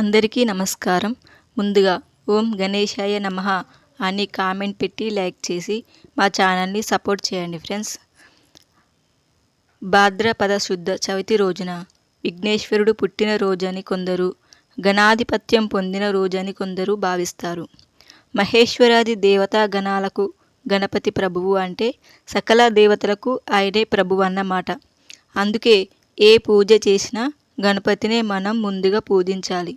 అందరికీ నమస్కారం. ముందుగా ఓం గణేశాయ నమః అని కామెంట్ పెట్టి లైక్ చేసి మా ఛానల్ని సపోర్ట్ చేయండి ఫ్రెండ్స్. భాద్రపద శుద్ధ చవితి రోజున విఘ్నేశ్వరుడు పుట్టిన రోజని కొందరు గణాధిపత్యం పొందిన రోజని కొందరు భావిస్తారు. మహేశ్వరాది దేవతా గణాలకు గణపతి ప్రభువు అంటే సకల దేవతలకు ఆయనే ప్రభువు అన్నమాట. అందుకే ఏ పూజ చేసినా గణపతినే మనం ముందుగా పూజించాలి.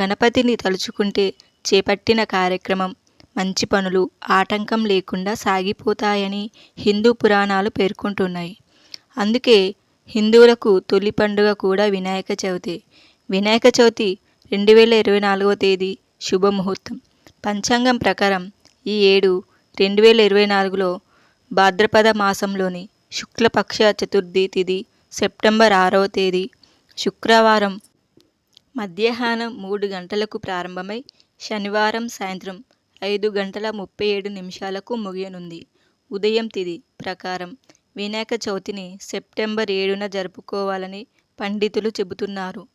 గణపతిని తలుచుకుంటే చేపట్టిన కార్యక్రమం మంచి పనులు ఆటంకం లేకుండా సాగిపోతాయని హిందూ పురాణాలు పేర్కొంటున్నాయి. అందుకే హిందువులకు తొలి పండుగ కూడా వినాయక చవితి. వినాయక చవితి రెండు వేల ఇరవై నాలుగవ తేదీ శుభముహూర్తం. పంచాంగం ప్రకారం ఈ ఏడు రెండు వేల ఇరవై నాలుగులో భాద్రపద మాసంలోని శుక్లపక్ష చతుర్థి తిథి సెప్టెంబర్ ఆరవ తేదీ శుక్రవారం మధ్యాహ్నం మూడు గంటలకు ప్రారంభమై శనివారం సాయంత్రం ఐదు గంటల ముప్పై ఏడు నిమిషాలకు ముగియనుంది. ఉదయం తిది ప్రకారం వినాయక చవితిని సెప్టెంబర్ ఏడున జరుపుకోవాలని పండితులు చెబుతున్నారు.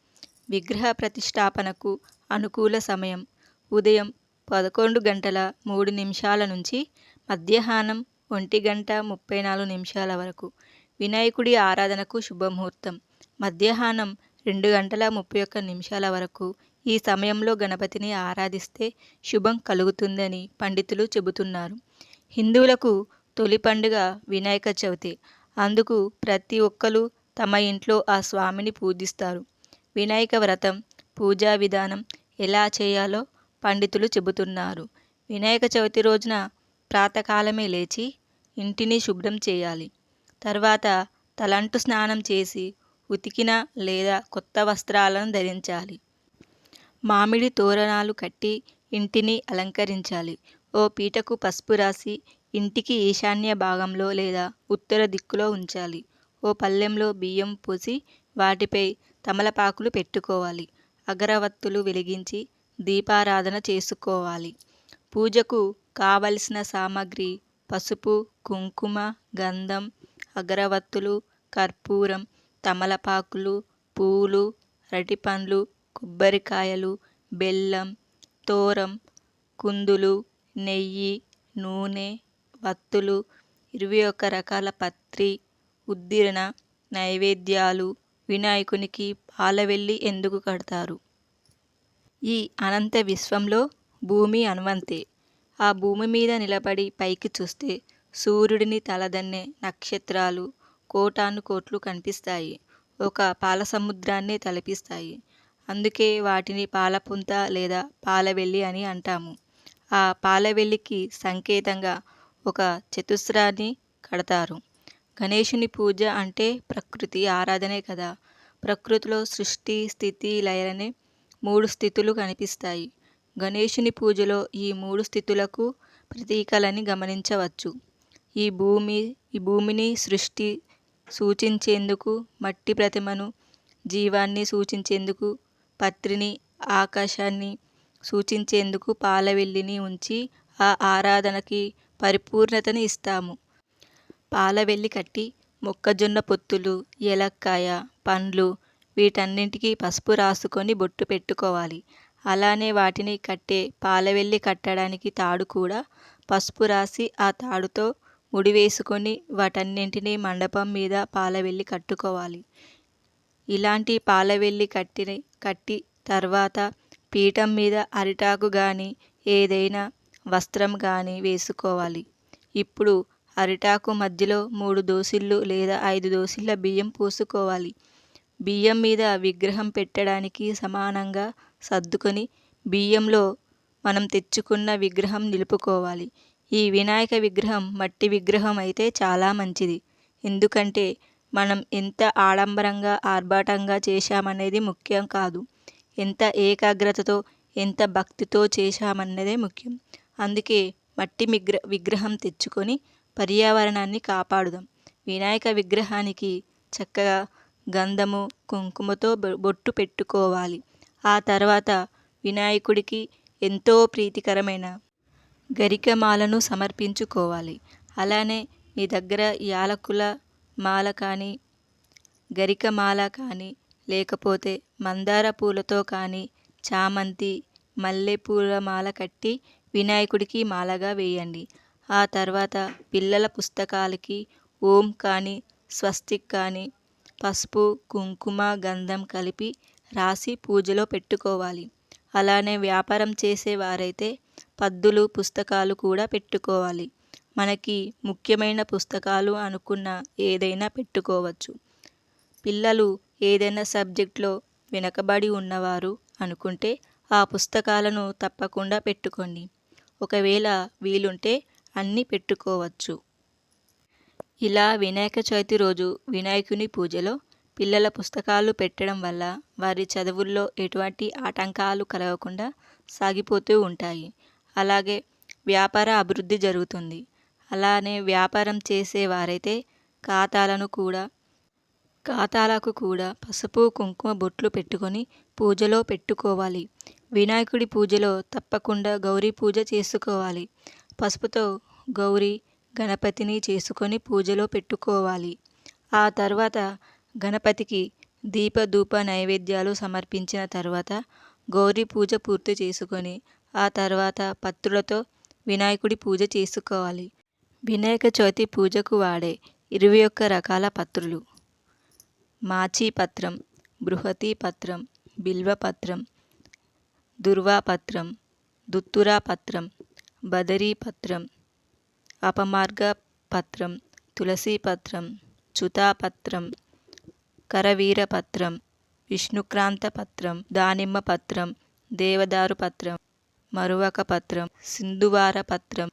విగ్రహ ప్రతిష్టాపనకు అనుకూల సమయం ఉదయం పదకొండు గంటల మూడు నిమిషాల నుంచి మధ్యాహ్నం ఒంటి గంట ముప్పై నాలుగు నిమిషాల వరకు వినాయకుడి ఆరాధనకు శుభముహూర్తం. మధ్యాహ్నం రెండు గంటల ముప్పై ఒక్క నిమిషాల వరకు ఈ సమయంలో గణపతిని ఆరాధిస్తే శుభం కలుగుతుందని పండితులు చెబుతున్నారు. హిందువులకు తొలి పండుగ వినాయక చవితి. అందుకు ప్రతి ఒక్కరు తమ ఇంట్లో ఆ స్వామిని పూజిస్తారు. వినాయక వ్రతం పూజా విధానం ఎలా చేయాలో పండితులు చెబుతున్నారు. వినాయక చవితి రోజున ప్రాతకాలమే లేచి ఇంటిని శుభ్రం చేయాలి. తర్వాత తలంటు స్నానం చేసి ఉతికిన లేదా కొత్త వస్త్రాలను ధరించాలి. మామిడి తోరణాలు కట్టి ఇంటిని అలంకరించాలి. ఓ పీటకు పసుపు రాసి ఇంటికి ఈశాన్య భాగంలో లేదా ఉత్తర దిక్కులో ఉంచాలి. ఓ పళ్ళెంలో బియ్యం పోసి వాటిపై తమలపాకులు పెట్టుకోవాలి. అగరవత్తులు వెలిగించి దీపారాధన చేసుకోవాలి. పూజకు కావలసిన సామాగ్రి పసుపు కుంకుమ గంధం అగరవత్తులు కర్పూరం తమలపాకులు పూలు అరటిపండ్లు కొబ్బరికాయలు బెల్లం తోరం కుందులు నెయ్యి నూనె వత్తులు ఇరవై ఒక్క రకాల పత్రి ఉద్దిరణ నైవేద్యాలు వినాయకునికి పాలవెల్లి ఎందుకు కడతారు? ఈ అనంత విశ్వంలో భూమి అనువంతే ఆ భూమి మీద నిలబడి పైకి చూస్తే సూర్యుడిని తలదన్నే నక్షత్రాలు కోటాను కోట్లు కనిపిస్తాయి. ఒక పాల సముద్రాన్ని తలపిస్తాయి. అందుకే వాటిని పాలపుంత లేదా పాలవెల్లి అని అంటాము. ఆ పాలవెల్లికి సంకేతంగా ఒక చతుస్రాన్ని కడతారు. గణేషుని పూజ అంటే ప్రకృతి ఆరాధనే కదా. ప్రకృతిలో సృష్టి స్థితి లయలనే మూడు స్థితులు కనిపిస్తాయి. గణేషుని పూజలో ఈ మూడు స్థితులకు ప్రతీకలని గమనించవచ్చు. ఈ భూమి ఈ భూమిని సృష్టి సూచించేందుకు మట్టి ప్రతిమను జీవాన్ని సూచించేందుకు పత్రిని ఆకాశాన్ని సూచించేందుకు పాలవెల్లిని ఉంచి ఆ ఆరాధనకి పరిపూర్ణతని ఇస్తాము. పాలవెల్లి కట్టి మొక్కజొన్న పొత్తులు ఏలక్కాయ పండ్లు వీటన్నింటికీ పసుపు రాసుకొని బొట్టు పెట్టుకోవాలి. అలానే వాటిని కట్టే పాలవెల్లి కట్టడానికి తాడు కూడా పసుపు రాసి ఆ తాడుతో ముడివేసుకొని వాటన్నింటినీ మండపం మీద పాలవెల్లి కట్టుకోవాలి. ఇలాంటి పాలవెల్లి కట్టి కట్టి తర్వాత పీఠం మీద అరిటాకు కానీ ఏదైనా వస్త్రం కానీ వేసుకోవాలి. ఇప్పుడు అరిటాకు మధ్యలో మూడు దోసిళ్ళు లేదా ఐదు దోసిళ్ళ బియ్యం పోసుకోవాలి. బియ్యం మీద విగ్రహం పెట్టడానికి సమానంగా సర్దుకొని బియ్యంలో మనం తెచ్చుకున్న విగ్రహం నిలుపుకోవాలి. ఈ వినాయక విగ్రహం మట్టి విగ్రహం అయితే చాలా మంచిది. ఎందుకంటే మనం ఎంత ఆడంబరంగా ఆర్భాటంగా చేశామనేది ముఖ్యం కాదు. ఎంత ఏకాగ్రతతో ఎంత భక్తితో చేశామన్నదే ముఖ్యం. అందుకే మట్టి విగ్ర విగ్రహం తెచ్చుకొని పర్యావరణాన్ని కాపాడుదాం. వినాయక విగ్రహానికి చక్కగా గంధము కుంకుమతో బొట్టు పెట్టుకోవాలి. ఆ తర్వాత వినాయకుడికి ఎంతో ప్రీతికరమైన గరికమాలను సమర్పించుకోవాలి. అలానే మీ దగ్గర యాలకుల మాల కానీ గరికమాల కానీ లేకపోతే మందార పూలతో కానీ చామంతి మల్లెపూల మాల కట్టి వినాయకుడికి మాలగా వేయండి. ఆ తర్వాత పిల్లల పుస్తకాలకి ఓం కానీ స్వస్తిక్ కానీ పసుపు కుంకుమ గంధం కలిపి రాసి పూజలో పెట్టుకోవాలి. అలానే వ్యాపారం చేసేవారైతే పద్దులు పుస్తకాలు కూడా పెట్టుకోవాలి. మనకి ముఖ్యమైన పుస్తకాలు అనుకున్న ఏదైనా పెట్టుకోవచ్చు. పిల్లలు ఏదైనా సబ్జెక్ట్లో వెనకబడి ఉన్నవారు అనుకుంటే ఆ పుస్తకాలను తప్పకుండా పెట్టుకోండి. ఒకవేళ వీలుంటే అన్నీ పెట్టుకోవచ్చు. ఇలా వినాయక చవితి రోజు వినాయకుని పూజలో పిల్లల పుస్తకాలు పెట్టడం వల్ల వారి చదువుల్లో ఎటువంటి ఆటంకాలు కలగకుండా సాగిపోతూ ఉంటాయి. అలాగే వ్యాపార అభివృద్ధి జరుగుతుంది. అలానే వ్యాపారం చేసేవారైతే ఖాతాలను కూడా ఖాతాలకు కూడా పసుపు కుంకుమ బొట్లు పెట్టుకొని పూజలో పెట్టుకోవాలి. వినాయకుడి పూజలో తప్పకుండా గౌరీ పూజ చేసుకోవాలి. పసుపుతో గౌరీ గణపతిని చేసుకొని పూజలో పెట్టుకోవాలి. ఆ తర్వాత గణపతికి దీపధూప నైవేద్యాలు సమర్పించిన తర్వాత గౌరీ పూజ పూర్తి చేసుకొని ఆ తర్వాత పత్రులతో వినాయకుడి పూజ చేసుకోవాలి. వినాయక చవితి పూజకు వాడే ఇరవై ఒక్క రకాల పత్రులు. మాచి పత్రం పత్రం బిల్వపత్రం దుర్వాపత్రం దుత్తురా పత్రం బదరీ పత్రం అపమార్గ పత్రం తులసి పత్రం చుతాపత్రం కరవీర పత్రం విష్ణుక్రాంత పత్రం. పత్రం పత్రం మరువక పత్రం సింధువార పత్రం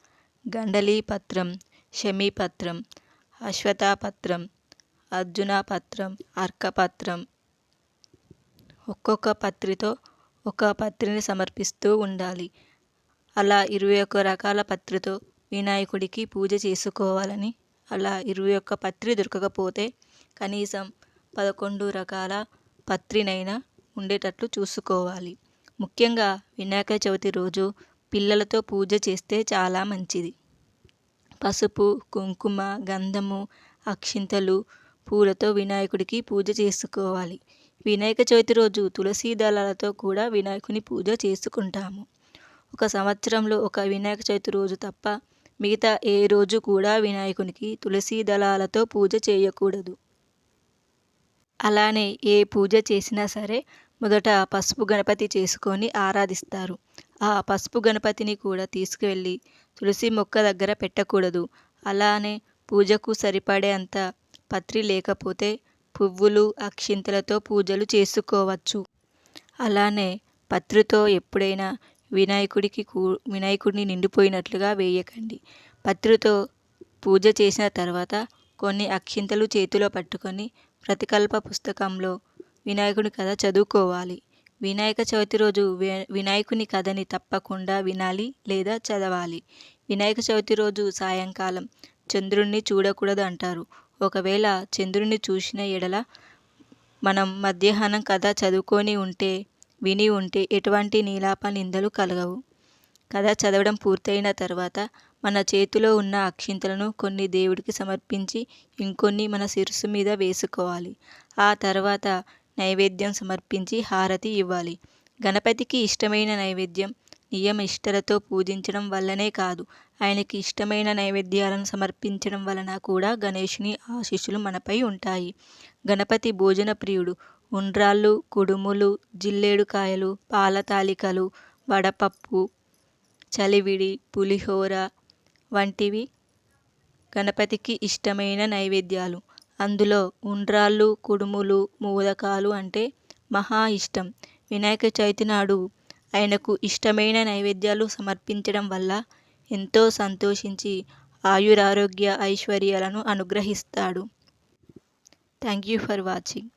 గండలీపత్రం శమీపత్రం అశ్వతాపత్రం అర్జునాపత్రం అర్కపత్రం. ఒక్కొక్క పత్రితో ఒక పత్రిని సమర్పిస్తూ ఉండాలి. అలా ఇరవై ఒక్క రకాల పత్రితో వినాయకుడికి పూజ చేసుకోవాలని అలా ఇరవై ఒక్క పత్రి దొరకకపోతే కనీసం పదకొండు రకాల పత్రినైనా ఉండేటట్లు చూసుకోవాలి. ముఖ్యంగా వినాయక చవితి రోజు పిల్లలతో పూజ చేస్తే చాలా మంచిది. పసుపు కుంకుమ గంధము అక్షింతలు పూలతో వినాయకుడికి పూజ చేసుకోవాలి. వినాయక చవితి రోజు తులసీ దళాలతో కూడా వినాయకుని పూజ చేసుకుంటాము. ఒక సంవత్సరంలో ఒక వినాయక చవితి రోజు తప్ప మిగతా ఏ రోజు కూడా వినాయకునికి తులసీ దళాలతో పూజ చేయకూడదు. అలానే ఏ పూజ చేసినా సరే మొదట పసుపు గణపతి చేసుకొని ఆరాధిస్తారు. ఆ పసుపు గణపతిని కూడా తీసుకువెళ్ళి తులసి మొక్క దగ్గర పెట్టకూడదు. అలానే పూజకు సరిపడే అంత పత్రి లేకపోతే పువ్వులు అక్షింతలతో పూజలు చేసుకోవచ్చు. అలానే పత్రితో ఎప్పుడైనా వినాయకుడికి కూ వినాయకుడిని నిండిపోయినట్లుగా వేయకండి. పత్రితో పూజ చేసిన తర్వాత కొన్ని అక్షింతలు చేతిలో పట్టుకొని ప్రతికల్ప పుస్తకంలో వినాయకుని కథ చదువుకోవాలి. వినాయక చవితి రోజు వినాయకుని కథని తప్పకుండా వినాలి లేదా చదవాలి. వినాయక చవితి రోజు సాయంకాలం చంద్రుణ్ణి చూడకూడదు అంటారు ఒకవేళ చంద్రుణ్ణి చూసిన ఎడల మనం మధ్యాహ్నం కథ చదువుకొని ఉంటే విని ఉంటే ఎటువంటి నీలాప నిందలు కలగవు. కథ చదవడం పూర్తయిన తర్వాత మన చేతిలో ఉన్న అక్షింతలను కొన్ని దేవుడికి సమర్పించి ఇంకొన్ని మన శిరస్సు మీద వేసుకోవాలి. ఆ తర్వాత నైవేద్యం సమర్పించి హారతి ఇవ్వాలి. గణపతికి ఇష్టమైన నైవేద్యం నియమ ఇష్టలతో పూజించడం వల్లనే కాదు. ఆయనకి ఇష్టమైన నైవేద్యాలను సమర్పించడం వలన కూడా గణేషుని ఆశీస్సులు మనపై ఉంటాయి. గణపతి భోజన ప్రియుడు. ఉండ్రాళ్ళు కుడుములు జిల్లేడుకాయలు పాలతాలికలు వడపప్పు చలివిడి పులిహోర వంటివి గణపతికి ఇష్టమైన నైవేద్యాలు. అందులో ఉండ్రాళ్ళు కుడుములు మోదకాలు అంటే మహా ఇష్టం. వినాయక చవితి నాడు ఆయనకు ఇష్టమైన నైవేద్యాలు సమర్పించడం వల్ల ఎంతో సంతోషించి ఆయురారోగ్య ఐశ్వర్యాలను అనుగ్రహిస్తాడు. Thank you for watching.